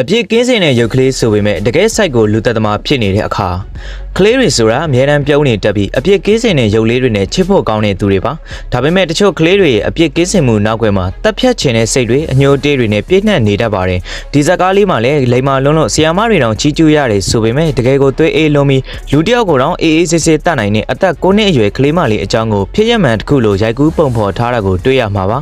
အပြစ်ကင်းစင်တဲ့ရုပ်ကလေးဆိုပေမဲ့တကယ်စိုက်ကိုလူသက်သမားဖြစ်နေတဲ့အခါကလေးတွေဆိုတာအများတန်းပြုံးနေတတ်ပြီးအပြစ်ကင်းစင်တဲ့ရုပ်လေးတွေနဲ့ချစ်ဖို့ကောင်းတဲ့သူတွေပါဒါပေမဲ့တချို့ကလေးတွေရဲ့အပြစ်ကင်းစင်မှုနောက်ွယ်မှာတက်ဖြတ်ခြင်းတဲ့စိတ်တွေအညှို့တေးတွေနဲ့ပြည့်နှက်နေတတ်ပါတယ်ဒီဇာကားလေးမှာလည်းလိမ္မာလုံးလုံးဆီယာမတွေတောင်ချီးကျူးရတယ်ဆိုပေမဲ့တကယ်ကိုသွေးအေးလုံးပြီးလူတစ်ယောက်ကိုတောင်အေးအေးဆေးဆေးတတ်နိုင်တဲ့အသက်9နှစ်အရွယ်ကလေးမလေးအကြောင်းကိုဖြစ်ရမှန်တစ်ခုလိုရိုက်ကူးပုံဖော်ထားတာကိုတွေ့ရမှာပါ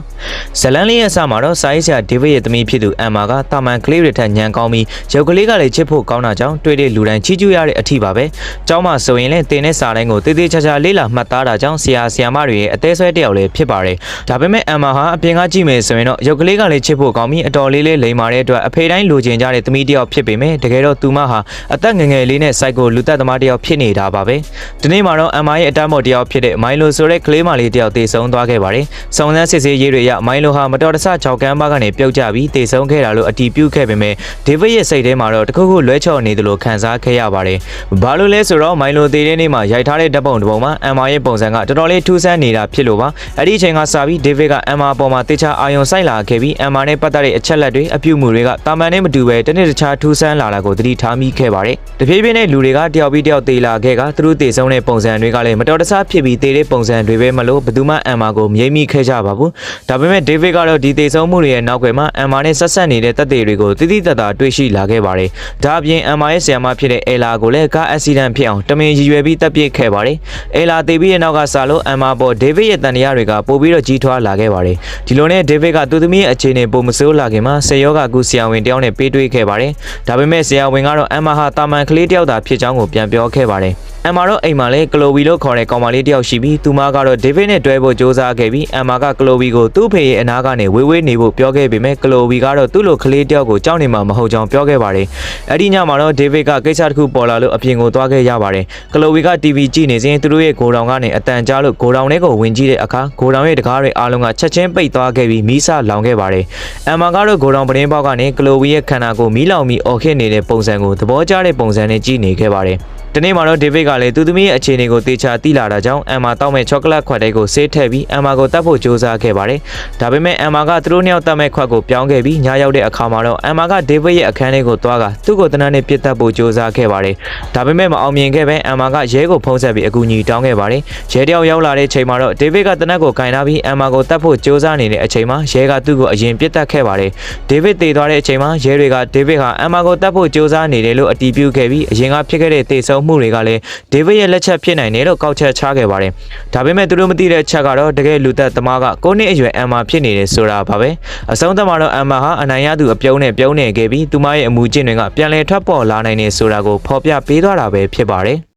ဇလန်လေးရဲ့အစမှာတော့စာရေးဆရာဒေးဗစ်ရဲ့သမီးဖြစ်သူအမ်မာကတာမန်ကလေးတွေထက်ညံကောင်းပြီးရုပ်ကလေးကလည်းချစ်ဖို့ကောင်းတာကြောင့်တွေ့တဲ့လူတိုင်းချီးကျူးရတဲ့အထီပါပဲ။ကျောင်းမှာဆိုရင်လည်းတင်တဲ့စာတိုင်းကိုတေးသေးချာချာလေးလာမှတ်သားတာကြောင့်ဆရာဆရာမတွေရဲ့အသေးဆွဲတစ်ယောက်လည်းဖြစ်ပါတယ်။ဒါပေမဲ့အမ်မာဟာအပြင်ကကြည့်မယ်ဆိုရင်တော့ရုပ်ကလေးကလည်းချစ်ဖို့ကောင်းပြီးအတော်လေးလေးလိမ်မာတဲ့အတွက်အဖေတိုင်းလိုချင်ကြတဲ့သမီးတစ်ယောက်ဖြစ်ပေမဲ့တကယ်တော့သူမဟာအသက်ငယ်ငယ်လေးနဲ့စိုက်ကိုလူသက်သမားတစ်ယောက်ဖြစ်နေတာပါပဲ။ဒီနေ့မှာတော့အမ်မာရဲ့အတမ်းမော်တစ်ယောက်ဖြစ်တဲ့မိုင်လိုဆိုတဲ့ကလေးမလေးတစ်ယောက်တည်ဆုံသွားခဲ့ပါတယ်။စုံစမ်းစစ်ဆေးရေးတွေအရမိုင်လိုဟာမတော်တဆချောက်ကမ်းပါကနေပြုတ်ကျပြီးတည်ဆုံခဲ့တာလို့အတီးပြုတ်ခဲ့ပေမဲ့ဒေးဗစ်ရဲ့စိတ်ထဲမှာတော့တခုခုလွဲချော်နေတယ်လို့ခံစားခဲ့ရပါတယ်။ဘာလို့လဲဆိုတော့မိုင်လိုသေးတဲ့နေ့မှာရိုက်ထားတဲ့ဓာတ်ပုံတစ်ပုံမှာအမ်မာရဲ့ပုံစံကတော်တော်လေးထူးဆန်းနေတာဖြစ်လို့ပါ။အဲ့ဒီအချိန်ကစပြီးဒေးဗစ်ကအမ်မာပေါ်မှာတေချာအာယုံစိုက်လာခဲ့ပြီးအမ်မာနဲ့ပတ်သက်တဲ့အချက်လက်တွေအပြုအမူတွေကတာမန်နဲ့မတူပဲတစ်နေ့တစ်ခြားထူးဆန်းလာတာကိုသတိထားမိခဲ့ပါတယ်။တဖြည်းဖြည်းနဲ့လူတွေကတယောက်ပြီးတယောက်တေးလာခဲ့ကသူတို့တေဆုံးတဲ့ပုံစံတွေကလည်းမတော်တဆဖြစ်ပြီးတေးတဲ့ပုံစံတွေပဲမလို့ဘယ်သူမှအမ်မာကိုမရိပ်မိခဲ့ကြပါဘူး။ဒါပေမဲ့ဒေးဗစ်ကတော့ဒီတေဆုံးမှုတွေရဲ့နောက်ွယ်မှာအမ်မာနဲ့ဆက်ဆက်နေတဲ့တပ်တွေတွေကိုတိတိတတ်တာတွေ့ရှိလာခဲ့ပါတယ်။ဒါအပြင်အမ်မာရဲ့ဆရာမဖြစ်တဲ့အဲလာကိုလည်းကားအက်ဆီဒန့်ဖြစ်အောင်တမင်ရည်ရွယ်ပြီးတပ်ပစ်ခဲ့ပါတယ်။အဲလာတေပြီးတဲ့နောက်ကစားလို့အမ်မာပေါ်ဒေးဗစ်ရဲ့တန်တရားတွေကပို့ပြီးတော့ကြီးထွားလာခဲ့ပါတယ်။ဒီလိုနဲ့ဒေးဗစ်ကသူသမီးရဲ့အခြေအနေပုံမဆိုးလာခင်မှာဆေယောဂကူဆရာဝန်တယောက်နဲ့ပေးတွေ့ခဲ့ပါတယ်။ဒါပေမဲ့ဆရာဝန်ကတော့အမ်မာဟာတာမန်ကလေးတယောက်သာဖြစ်ကြောင်းကိုပြန်ပြောခဲ့ပါတယ်။ အမ်မာတော့အိမ်မှာလဲကလိုဝီလို့ခေါ်တဲ့ကောင်မလေးတယောက်ရှိပြီးသူမကတော့ဒေးဗစ်နဲ့တွဲဖို့စ조사ခဲ့ပြီးအမ်မာကကလိုဝီကိုသူ့ဖေရဲ့အနားကနေဝေးဝေးနေဖို့ပြောခဲ့ပေမဲ့ကလိုဝီကတော့သူ့လိုကလေးတယောက်ကိုကြောက်နေမှာမဟုတ်ကြောင်းပြောခဲ့ပါတယ်။အဲ့ဒီညမှာတော့ဒေးဗစ်ကကိစ္စတစ်ခုပေါ်လာလို့အပြင်ကိုသွားခဲ့ရပါတယ်။ကလိုဝီက TV ကြည့်နေစဉ်သူတို့ရဲ့ဂိုဒေါင်ကနေအတန်ကြားလို့ဂိုဒေါင်ထဲကိုဝင်ကြည့်တဲ့အခါဂိုဒေါင်ရဲ့တကားတွေအားလုံးကချက်ချင်းပိတ်သွားခဲ့ပြီးမီးစလောင်ခဲ့ပါတယ်။အမ်မာကတော့ဂိုဒေါင်ပတင်းပေါက်ကနေကလိုဝီရဲ့ခန္ဓာကိုမီးလောင်ပြီးအော်ခစ်နေတဲ့ပုံစံကိုသဘောကျတဲ့ပုံစံနဲ့ကြည့်နေခဲ့ပါတယ်။ ဒီနေ့မှာတော့ဒေးဗစ်ကလည်းသူသမီးရဲ့အခြေအနေကိုတေချာသိလာတာကြောင့်အမ်မာတောက်မဲ့ချောကလက်ခွက်တွေကိုဆေးထည့်ပြီးအမ်မာကိုတတ်ဖို့ကြိုးစားခဲ့ပါတယ်။ဒါပေမဲ့အမ်မာကသူတို့နှစ်ယောက်တတ်မဲ့ခွက်ကိုပြောင်းခဲ့ပြီးညရောက်တဲ့အခါမှာတော့အမ်မာကဒေးဗစ်ရဲ့အခန်းထဲကိုသွားကသူ့ကိုတနက်နေ့ပြစ်တတ်ဖို့ကြိုးစားခဲ့ပါတယ်။ဒါပေမဲ့မအောင်မြင်ခဲ့ပဲအမ်မာကရဲကိုဖုံးဆက်ပြီးအကူအညီတောင်းခဲ့ပါတယ်။ရဲတယောက်ရောက်လာတဲ့အချိန်မှာတော့ဒေးဗစ်ကတနက်ကိုကင်ထားပြီးအမ်မာကိုတတ်ဖို့ကြိုးစားနေတဲ့အချိန်မှာရဲကသူ့ကိုအရင်ပြစ်တတ်ခဲ့ပါတယ်။ဒေးဗစ်တည်သွားတဲ့အချိန်မှာရဲတွေကဒေးဗစ်ဟာအမ်မာကိုတတ်ဖို့ကြိုးစားနေတယ်လို့အတည်ပြုခဲ့ပြီးအရင်ကဖြစ်ခဲ့တဲ့တေဆုံးမှုတွေကလည်းဒေးဗစ်ရဲ့လက်ချက်ဖြစ်နိုင်တယ်လို့ကောက်ချက်ချခဲ့ပါတယ်။ဒါပေမဲ့သူတို့မသိတဲ့ချက်ကတော့တကယ်လူသက်သမားက9နှစ်အရွယ်အမ်မာဖြစ်နေတယ်ဆိုတာပါပဲ။အဆုံးသတ်မှာတော့အမ်မာဟာအနိုင်ရသူအပြုံးနဲ့ပြုံးနေခဲ့ပြီးသူမရဲ့အမူအကျင့်တွေကပြန်လည်ထွက်ပေါ်လာနိုင်တယ်ဆိုတာကိုဖော်ပြပေးသွားတာပဲဖြစ်ပါတယ်။